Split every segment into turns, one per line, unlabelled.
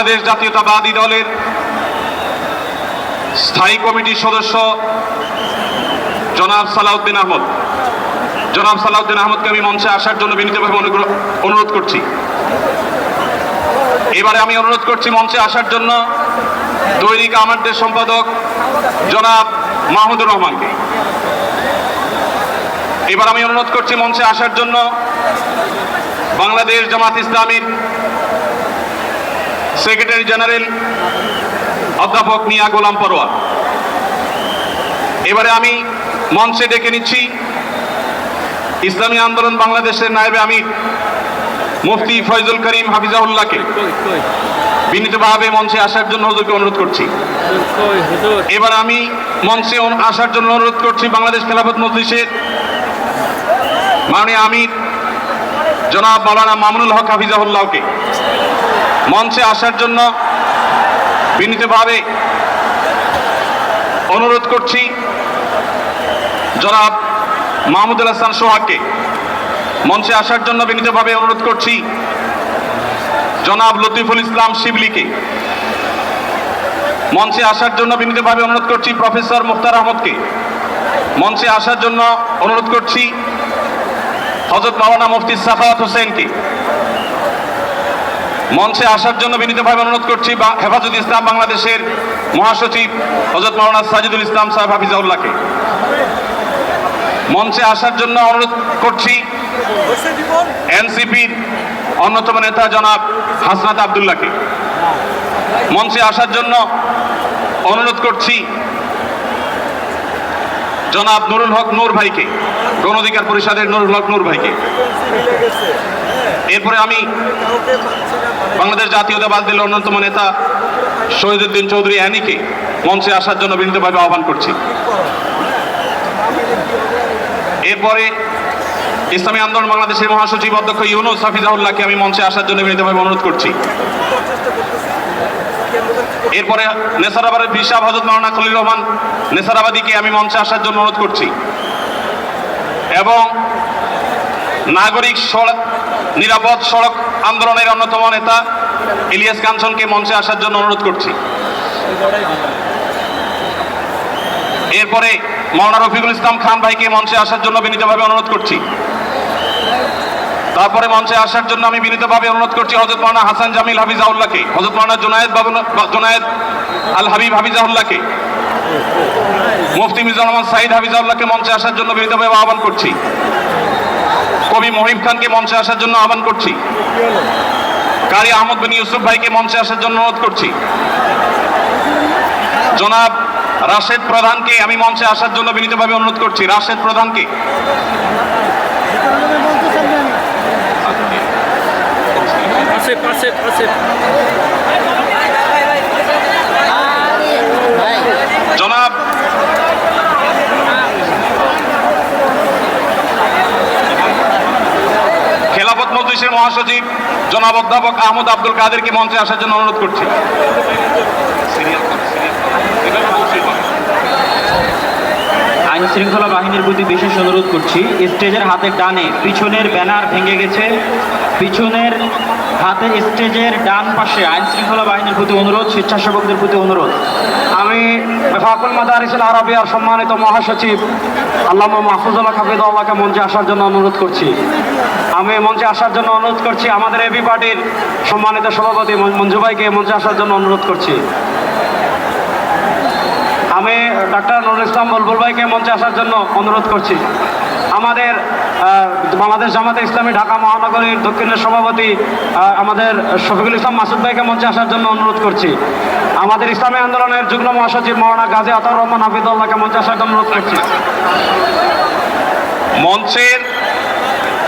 বাংলাদেশ জাতীয়তাবাদী দলের স্থায়ী কমিটির সদস্য জনাব সালাউদ্দিন আহমদ। জনাব সালাউদ্দিন আহমদকে আমি মঞ্চে আসার জন্য বিনীতভাবে অনুরোধ করছি। এবারে আমি অনুরোধ করছি মঞ্চে আসার জন্য দৈনিক আমাদের সম্পাদক জনাব মাহমুদুর রহমানকে। এবার আমি অনুরোধ করছি মঞ্চে আসার জন্য বাংলাদেশ জামাত ইসলামীর সেক্রেটারি জেনারেল অধ্যাপক মিয়া গোলাম পরোয়ার এবারে আমি মঞ্চে ডেকে নিচ্ছি ইসলামী আন্দোলন বাংলাদেশের নায়েবে আমি মুফতি ফয়জুল করিম হাফিজাউল্লাহকে বিনীতভাবে মঞ্চে আসার জন্য হুজুরকে অনুরোধ করছি। এবার আমি মঞ্চে আসার জন্য অনুরোধ করছি বাংলাদেশ খেলাফত মজলিসের মাননীয় আমির জনাব মাওলানা মামুনুল হক হাফিজাহুল্লাহকে। মঞ্চে আসার জন্য বিনীতভাবে অনুরোধ করছি জনাব মাহমুদুল হাসান সোহাগকে। মঞ্চে আসার জন্য বিনীতভাবে অনুরোধ করছি জনাব লতিফুল ইসলাম শিবলিকে। মঞ্চে আসার জন্য বিনীতভাবে অনুরোধ করছি প্রফেসর মুখতার আহমদকে। মঞ্চে আসার জন্য অনুরোধ করছি হজরত মাওলানা মুফতি সাফাত হোসেনকে। মঞ্চে আসার জন্য বিনীতভাবে অনুরোধ করছি বা- হেফাজত ইসলাম বাংলাদেশের মহাসচিব হজরত মাওলানা সাজিদুল ইসলাম সাহেব হাফিজাউল্লাহকে মঞ্চে আসার জন্য অনুরোধ করছি এনসিপির অন্যতম নেতা জনাব হাসনাত আবদুল্লাহকে। মঞ্চে আসার জন্য অনুরোধ করছি জনাব নুরুল হক নূর ভাইকে, গণ অধিকার পরিষদের নুরুল হক নূর ভাইকে। এরপরে আমি বাংলাদেশ জাতীয়তাবাদ দলের অন্যতম নেতা শহীদুদ্দিন চৌধুরী অ্যানিকে মঞ্চে আসার জন্য বিনীতভাবে আহ্বান করছি। এরপরে ইসলামী আন্দোলন বাংলাদেশের মহাসচিব অধ্যক্ষ ইউনুস হাফিজাউল্লাহকে আমি মঞ্চে আসার জন্য বিনীতভাবে অনুরোধ করছি। এরপরে নেসারাবাদের বিশাব হজরত মাওলানা খলিল রহমান নেসারাবাদীকে আমি মঞ্চে আসার জন্য অনুরোধ করছি। এবং নাগরিক নিরাপদ সড়ক আন্দোলনের অন্যতম নেতা ইলিয়াস কাঞ্চনকে মঞ্চে আসার জন্য অনুরোধ করছি। এরপরে মাওলানা রফিকুল ইসলাম খান ভাইকে মঞ্চে আসার জন্য বিনীতভাবে অনুরোধ করছি। তারপরে মঞ্চে আসার জন্য আমি বিনীতভাবে অনুরোধ করছি হজরত মানা হাসান জামিল হাফিজাউল্লাহকে হজরত মানা জোনায়েদ বাবু, জোনায়েদ আল হাবিব হাফিজাউল্লাহকে মুফতি মিজানুর রহমান সাইদ হাফিজাউল্লাহকে মঞ্চে আসার জন্য বিনীতভাবে আহ্বান করছি। কবি মহিম খানকে মঞ্চে আসার জন্য আহ্বান করছি। কারি আহমদ বিন ইউসুফ ভাইকে মঞ্চে আসার জন্য অনুরোধ করছি। জনাব রাশেদ প্রধানকে আমি মঞ্চে আসার জন্য বিনীতভাবে অনুরোধ করছি। রাশেদ প্রধানকে।
পাশে পাশে পাশে
জনাব খেলাফত মজলিসের মহাসচিব জনাব অধ্যাপক আহমদ আব্দুল কাদেরকে মঞ্চে আসার জন্য অনুরোধ করছি।
আইন শৃঙ্খলা বাহিনীর প্রতি বিশেষ অনুরোধ করছি। স্টেজের হাতের ডানে, পিছনের ব্যানার ভেঙে গেছে। পিছনের হাতে স্টেজের ডান পাশে আইন শৃঙ্খলা বাহিনীর প্রতি অনুরোধ, স্বেচ্ছাসেবকদের প্রতি অনুরোধ। আমি ফাকুল মাদারিসুল আরবিয়ার সম্মানিত মহাসচিব আল্লামা মাহফুজুল্লাহ হাফিদুল্লাহকে মঞ্চে আসার জন্য অনুরোধ করছি। আমি মঞ্চে আসার জন্য অনুরোধ করছি আমাদের এবি পার্টির সম্মানিত সভাপতি মঞ্জু ভাইকে মঞ্চে আসার জন্য অনুরোধ করছি। আমি ডাক্তার নুরুল ইসলাম বুলবুল ভাইকে মঞ্চে আসার জন্য অনুরোধ করছি। আমাদের বাংলাদেশ জামাতে ইসলামী ঢাকা মহানগরীর দক্ষিণের সভাপতি আমাদের শফিকুল ইসলাম মাসুদ ভাইকে মঞ্চে আসার জন্য অনুরোধ করছি। আমাদের ইসলামী আন্দোলনের যুগ্ম মহাসচিব মহানা গাজী আতাউর রহমান হাফিদুল্লাহকে মঞ্চে আসার জন্য অনুরোধ করছি।
মঞ্চের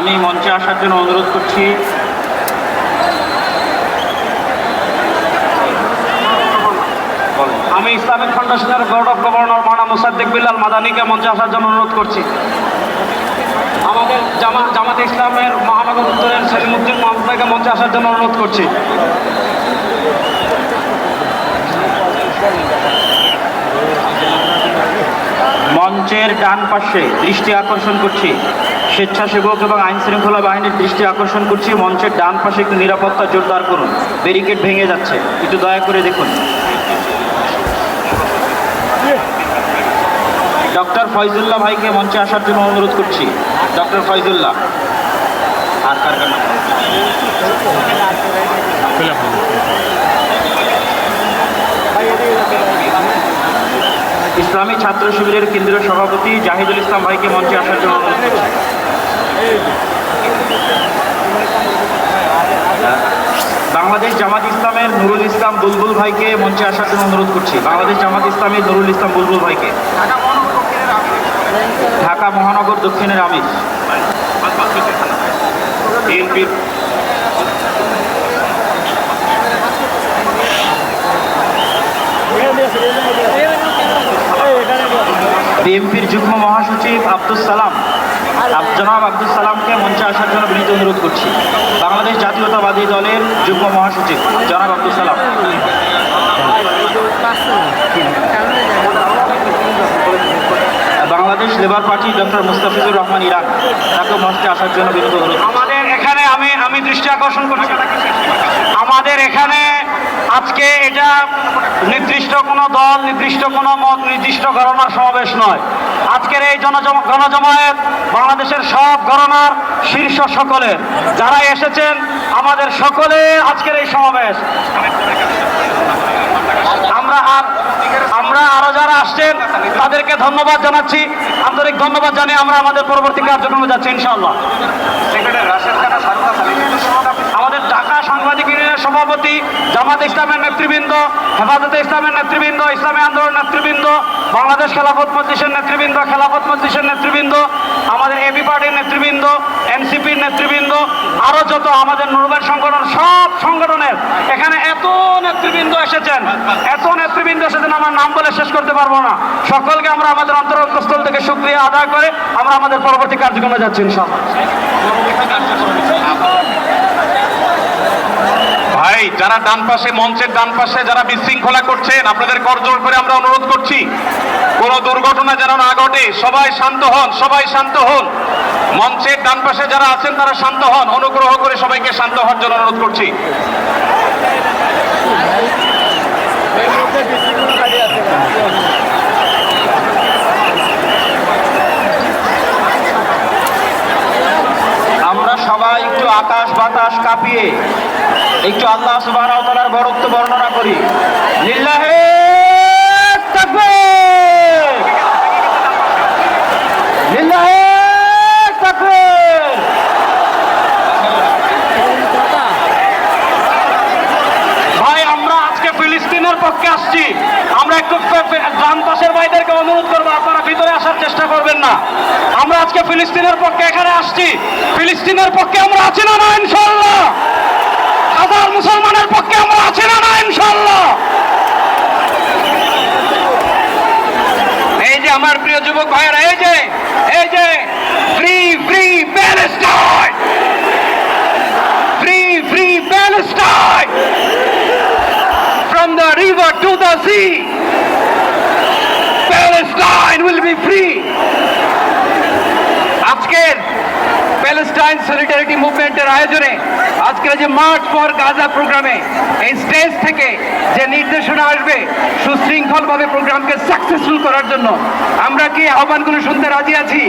আমি মঞ্চে আসার জন্য অনুরোধ করছি। আমি ইসলামিক ফাউন্ডেশনের বোর্ড অফ গভর্নর মানা মুসাদ্দিক বিল্লাল মাদানিকে মঞ্চে আসার জন্য অনুরোধ করছি। আমাদের জামা জামাত ইসলামের মহানগর উত্তরের সেলিমুদ্দিন মোহাম্মদকে মঞ্চে আসার জন্য অনুরোধ করছি। মঞ্চের ডান পাশে দৃষ্টি আকর্ষণ করছি। স্বেচ্ছাসেবক এবং আইন শৃঙ্খলা বাহিনীর দৃষ্টি আকর্ষণ করছি, মঞ্চের ডান পাশে একটু নিরাপত্তা জোরদার করুন। ব্যারিকেড ভেঙে যাচ্ছে। একটু দয়া করে দেখুন। ডক্টর ফয়জুল্লাহ ভাইকে মঞ্চে আসার জন্য অনুরোধ করছি। ডক্টর ফয়জুল্লাহ। আর কার ইসলামী ছাত্র শিবিরের কেন্দ্রীয় সভাপতি জাহিদুল ইসলাম ভাইকে মঞ্চে আসার জন্য অনুরোধ করছি। বাংলাদেশ জামাত ইসলামের নুরুল ইসলাম বুলবুল ভাইকে মঞ্চে আসার জন্য অনুরোধ করছি। বাংলাদেশ জামাত ইসলামের নুরুল ইসলাম বুলবুল ভাইকে। ঢাকা মহানগর দক্ষিণের আমির।
বিএনপির
বিএনপির যুগ্ম মহাসচিব আব্দুল সালাম। জনাব আব্দুল সালামকে মঞ্চে আসার জন্য বিনীত অনুরোধ করছি। বাংলাদেশ জাতীয়তাবাদী দলের যুগ্ম মহাসচিব জনাব Abdul Salam. Bangladesh labour party doctor Mustafizur Rahman Iran তাকে মঞ্চে আসার জন্য বিনীত অনুরোধ
আমাদের এখানে আমি আমি দৃষ্টি আকর্ষণ করছি। আমাদের এখানে আজকে এটা নির্দিষ্ট কোনো দল, নির্দিষ্ট কোনো মত, নির্দিষ্ট গণনার সমাবেশ নয়। আজকের এই গণজমায়েত বাংলাদেশের সব গণনার শীর্ষ সকলের। যারা এসেছেন, আমাদের সকলে আজকের এই সমাবেশ। আমরা আর, আমরা আরও যারা আসছেন, তাদেরকে ধন্যবাদ জানাচ্ছি। আন্তরিক ধন্যবাদ জানিয়ে আমরা আমাদের পরবর্তী কার্যক্রমে যাচ্ছি, ইনশাআল্লাহ
সেক্রেটারি রাশেদ খান সারুকা
আমাদের ঢাকা সাংবাদিক ইউনিয়নের সভাপতি জামাত ইসলামের নেতৃবৃন্দ, হেফাজতে ইসলামের নেতৃবৃন্দ, ইসলামী আন্দোলন নেতৃবৃন্দ, বাংলাদেশ খেলাফত মজলিসের নেতৃবৃন্দ, খেলাফত মজলিসের নেতৃবৃন্দ, আমাদের এবি পার্টির নেতৃবৃন্দ এনসিপির নেতৃবৃন্দ আরও যত আমাদের নুরবের সংগঠন, সব সংগঠনের এখানে এত নেতৃবৃন্দ এসেছেন, এত নেতৃবৃন্দ এসেছেন, আমার নাম বলে শেষ করতে পারব না। সকলকে আমরা আমাদের অন্তরস্থল থেকে সুক্রিয়া আদায় করে আমরা আমাদের পরবর্তী কার্যক্রমে যাচ্ছি, ইনশাআল্লাহ।
ভাই, যারা ডান পাশে মঞ্চের ডান পাশে যারা বিশৃঙ্খলা করছেন, আপনাদের করজোর করে আমরা অনুরোধ করছি, কোনো দুর্ঘটনা যেন না ঘটে, সবাই শান্ত হন, সবাই শান্ত হন। মঞ্চের ডান পাশে যারা আছেন, তারা শান্ত হন, অনুগ্রহ করে সবাইকে শান্ত হওয়ার জন্য অনুরোধ করছি
আমরা সবাই একটু আকাশ বাতাস কাঁপিয়ে একটু আল্লাহ তাআলার বরত্ব বর্ণনা করি। লিল্লাহে
ভাই, আমরা আজকে ফিলিস্তিনের পক্ষে আসছি। আমরা একটু ভাইদেরকে অনুরোধ করব, আপনারা ভিতরে আসার চেষ্টা করবেন না। আমরা আজকে ফিলিস্তিনের পক্ষে এখানে আসছি। ফিলিস্তিনের পক্ষে আমরা আছি না ইনশাল্লাহ হাজার মুসলমানের পক্ষে আমরা আছি না না ইনশাল্লাহ এই যে আমার প্রিয় যুবক ভাইয়েরা, এই যে এই যে free free Palestine free free Palestine from the river to the sea. Palestine will be free. আজকের প্যালেস্টাইন সলিডারিটি মুভমেন্টের আয়োজনে আজকের যে মার্চ ফর গাজা প্রোগ্রামে, এই স্টেজ থেকে যে নির্দেশনা আসবে, সুশৃঙ্খলভাবে প্রোগ্রামকে সাকসেসফুল করার জন্য, আমরা কি আহ্বানগুলো শুনতে রাজি আছি?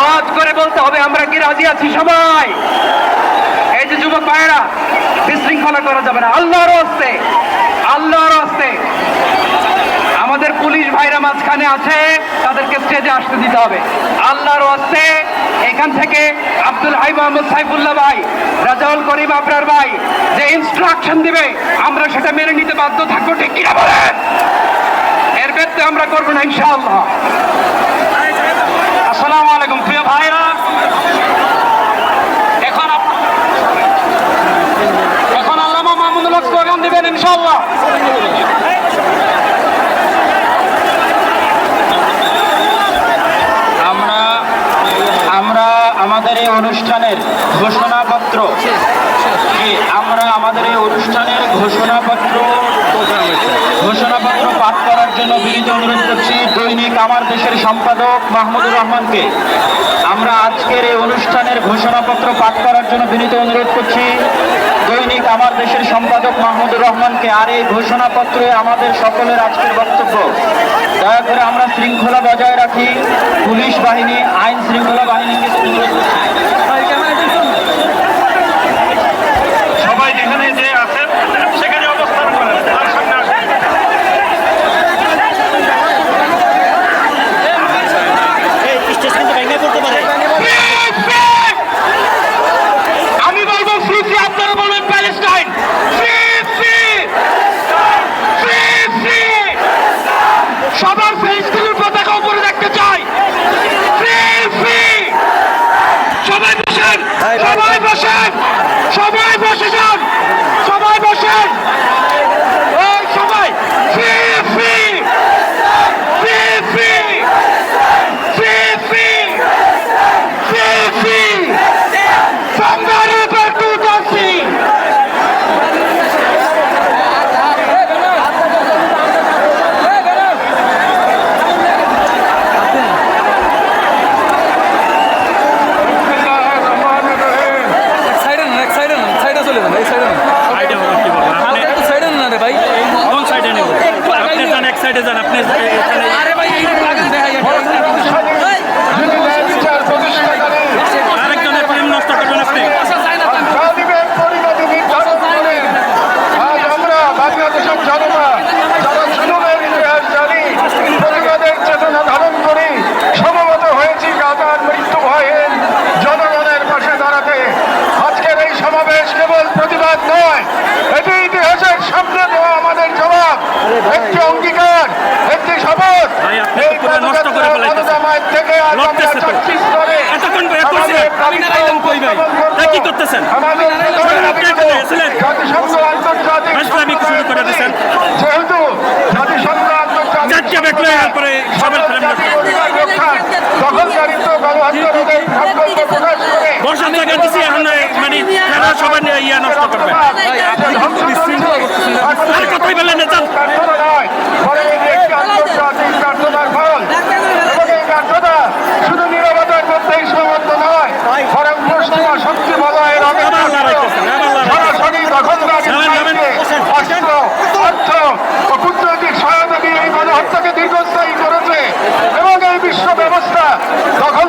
আওয়াজ করে বলতে হবে, আমরা কি রাজি আছি সবাই? এই যে যুবক ভাইয়েরা, বিশৃঙ্খলা করা যাবে না। আল্লাহর হস্তে আল্লাহর হস্তে। আমাদের পুলিশ ভাইরা মাঝখানে আছে। তাদেরকে স্টেজে আসতে দিতে হবে। আল্লাহর হস্তে এখান থেকে আব্দুল হাই মোহাম্মদ সাইফুল্লাহ ভাই, রাজাউল করিম আবরার ভাই, যে ইনস্ট্রাকশন দিবে, আমরা সেটা মেনে নিতে বাধ্য থাকব, ঠিক কিনা বলেন? এর ব্যত্যয় আমরা করব না, ইনশাআল্লাহ। আসসালামু আলাইকুম, প্রিয় ভাইরা। এখন এখন আল্লামা মাহমুদুল স্লোগান দিবেন ইনশাল্লাহ এই অনুষ্ঠানের
ঘোষণাপত্র আমরা আমাদের এই অনুষ্ঠানের ঘোষণাপত্র ঘোষণাপত্র পাঠ করার জন্য বিনীত অনুরোধ করছি দৈনিক আমার দেশের সম্পাদক মাহমুদুর রহমানকে। আমরা আজকের এই অনুষ্ঠানের ঘোষণাপত্র পাঠ করার জন্য বিনীত অনুরোধ করছি দৈনিক আমার দেশের সম্পাদক মাহমুদুর রহমানকে আর এই ঘোষণাপত্রে আমাদের সকলের আজকের বক্তব্য। দয়া করে আমরা শৃঙ্খলা বজায় রাখি। পুলিশ বাহিনী, আইন শৃঙ্খলা বাহিনীকে অনুরোধ করছি।
ইয়া নষ্ট করবেন আর কথাই বললেন না
দীর্ঘস্থায়ী করেছে এবং এই বিশ্ব ব্যবস্থা দখল